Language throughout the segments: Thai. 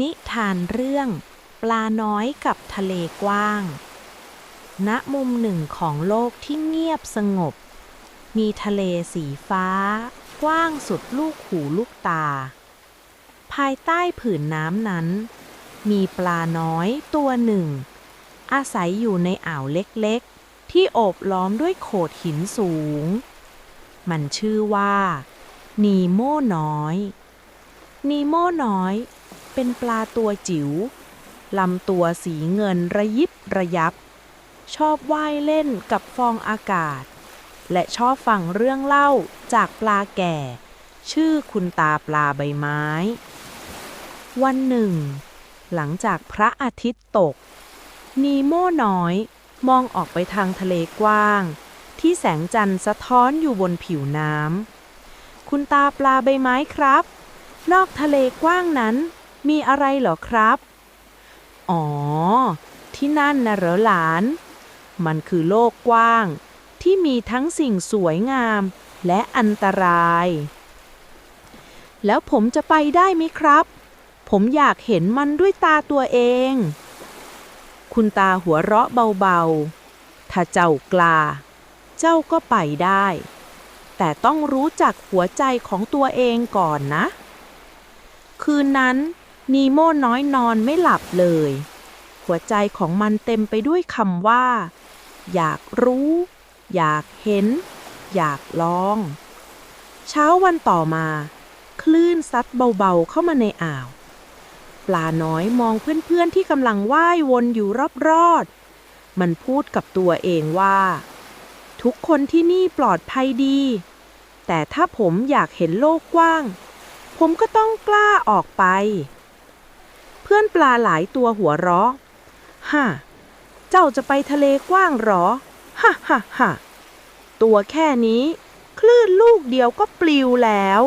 นิทานเรื่อง ปลาน้อยกับทะเลกว้าง ณ มุมหนึ่งของโลกที่เงียบสงบ มีทะเลสีฟ้า กว้างสุดลูกหูลูกตา ภายใต้ผืนน้ำนั้น มีปลาน้อยตัวหนึ่ง อาศัยอยู่ในอ่าวเล็กๆ ที่โอบล้อมด้วยโขดหินสูง มันชื่อว่า นีโม่น้อย นีโม่น้อย เป็นปลาตัวจิ๋วลำตัวสีเงินระยิบระยับ ชอบว่ายเล่นกับฟองอากาศ และชอบฟังเรื่องเล่าจากปลาแก่ ชื่อคุณตาปลาใบไม้ วันหนึ่ง หลังจากพระอาทิตย์ตก นีโม่น้อยมองออกไปทางทะเลกว้าง ที่แสงจันทร์สะท้อนอยู่บนผิวน้ำคุณตาปลาใบไม้ครับ นอกทะเลกว้างนั้น มีอะไรเหรอครับ อ๋อ ที่นั่นนะเหรอหลาน มันคือโลกกว้าง ที่มีทั้งสิ่งสวยงามและอันตราย แล้วผมจะไปได้ไหมครับ ผมอยากเห็นมันด้วยตาตัวเอง คุณตาหัวเราะเบาๆ ถ้าเจ้ากล้า เจ้าก็ไปได้ แต่ต้องรู้จักหัวใจของตัวเองก่อนนะ คืนนั้น นีโม่น้อยนอนไม่หลับเลย หัวใจของมันเต็มไปด้วยคำว่า อยากรู้ อยากเห็น อยากลอง เช้าวันต่อมา คลื่นซัดเบาๆเข้ามาในอ่าว ปลาน้อยมองเพื่อนๆที่กำลังว่ายวนอยู่รอบๆมันพูดกับตัวเองว่า ทุกคนที่นี่ปลอดภัยดี แต่ถ้าผมอยากเห็นโลกกว้าง ผมก็ต้องกล้าออกไป พื่อนปลาหลายตัวหัวเราะฮ่าเจ้าจะไปทะเลกว้างหรอ ฮ่าฮ่าฮ่าตัวแค่นี้ คลื่นลูกเดียวก็ปลิวแล้ว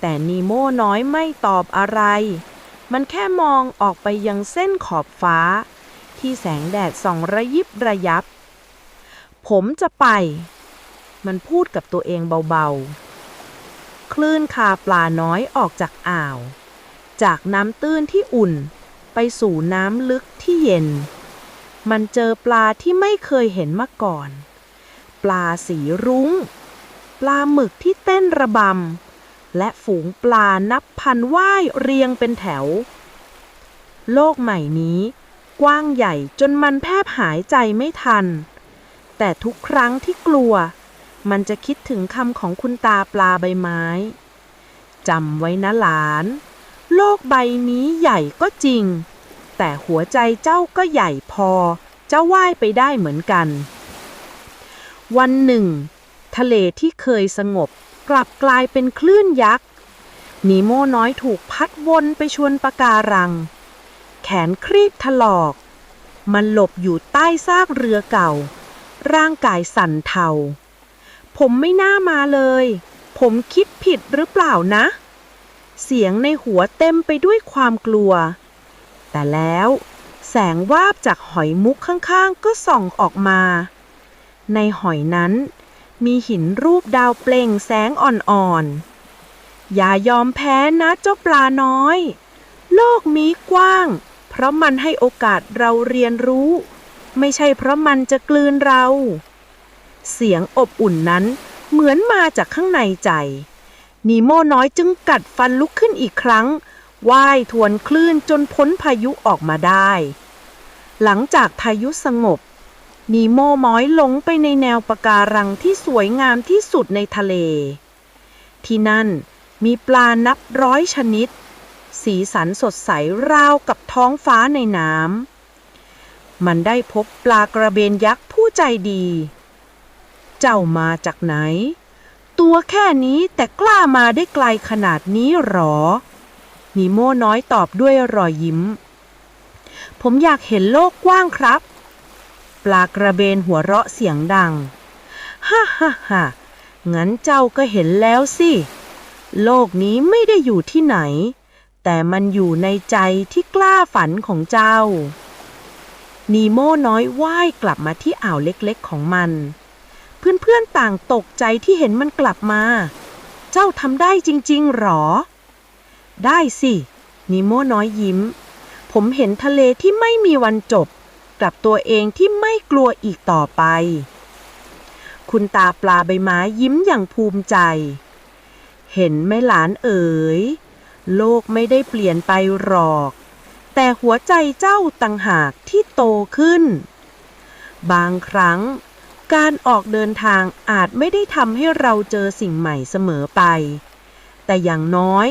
แต่นีโม่น้อยไม่ตอบอะไร มันแค่มองออกไปยังเส้นขอบฟ้า ที่แสงแดดส่องระยิบระยับ ผมจะไป มันพูดกับตัวเองเบาๆ คลื่นคาปลาน้อยออกจากอ่าว จากน้ำตื้นที่อุ่น ไปสู่น้ำลึกที่เย็น มันเจอปลาที่ไม่เคยเห็นมาก่อน ปลาสีรุง้ง ปลาหมึกที่เต้นระบำ และฝูงปลานับพันว่ายเรียงเป็นแถว โลกใหม่นี้ กว้างใหญ่จนมันแทบหายใจไม่ทัน แต่ทุกครั้งที่กลัว มันจะคิดถึงคำของคุณตาปลาใบไม้จำไว้นะหลาน โลกใบนี้ใหญ่ก็จริง แต่หัวใจเจ้าก็ใหญ่พอ จะว่ายไปได้เหมือนกัน วันหนึ่ง ทะเลที่เคยสงบกลับกลายเป็นคลื่นยักษ์นีโมน้อยถูกพัดวนไปชวนปะการัง แขนครีบถลอก มันหลบอยู่ใต้ซากเรือเก่า ร่างกายสั่นเทา ผมไม่น่ามาเลย ผมคิดผิดหรือเปล่านะ เสียงในหัวเต็มไปด้วยความกลัว แต่แล้วแสงวาบจากหอยมุกข้างๆ ก็ส่องออกมา ในหอยนั้น มีหินรูปดาวเปล่งแสงอ่อนๆ อย่ายอมแพ้นะเจ้าปลาน้อย โลกมีกว้าง เพราะมันให้โอกาสเราเรียนรู้ ไม่ใช่เพราะมันจะกลืนเรา เสียงอบอุ่นนั้นเหมือนมาจากข้างในใจ นีโมน้อยจึงกัดฟันลุกขึ้นอีกครั้งว่ายทวนคลื่นจนพ้นพายุออกมาได้ หลังจากพายุสงบ นีโมม้อยหลงไปในแนวปะการังที่สวยงามที่สุดในทะเล ที่นั่นมีปลานับร้อยชนิด สีสันสดใสราวกับท้องฟ้าในน้ำ มันได้พบปลากระเบนยักษ์ผู้ใจดี เจ้ามาจากไหน ตัวแค่นี้แต่กล้ามาได้ไกลขนาดนี้หรอนีโม่น้อยตอบด้วยรอยยิ้ม ผมอยากเห็นโลกกว้างครับ ปลากระเบนหัวเราะเสียงดัง ฮ่าฮ่าฮ่างั้นเจ้าก็เห็นแล้วสิ โลกนี้ไม่ได้อยู่ที่ไหน แต่มันอยู่ในใจที่กล้าฝันของเจ้า นีโม่น้อยว่ายกลับมาที่อ่าวเล็กๆของมัน เพื่อนๆต่างตกใจที่เห็นมันกลับมา เจ้าทำได้จริงๆหรอ ได้สิ นิโมน้อยยิ้ม ผมเห็นทะเลที่ไม่มีวันจบ กลับตัวเองที่ไม่กลัวอีกต่อไป คุณตาปลาใบไม้ยิ้มอย่างภูมิใจ เห็นไหมหลานเอ๋ย โลกไม่ได้เปลี่ยนไปหรอก แต่หัวใจเจ้าต่างหากที่โตขึ้น บางครั้ง การออกเดินทางอาจไม่ได้ทำให้เราเจอสิ่งใหม่เสมอไป แต่อย่างน้อย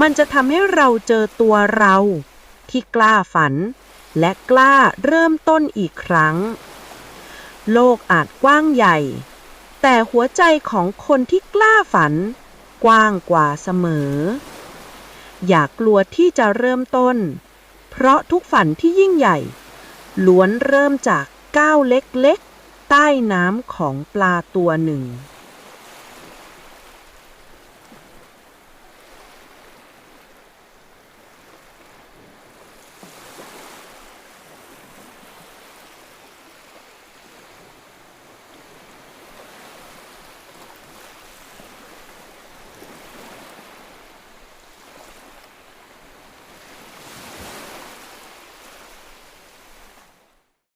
มันจะทำให้เราเจอตัวเรา ที่กล้าฝัน และกล้าเริ่มต้นอีกครั้ง โลกอาจกว้างใหญ่ แต่หัวใจของคนที่กล้าฝัน กว้างกว่าเสมอ อย่ากลัวที่จะเริ่มต้น เพราะทุกฝันที่ยิ่งใหญ่ ล้วนเริ่มจากก้าวเล็ก ใต้น้ำของปลาตัวหนึ่ง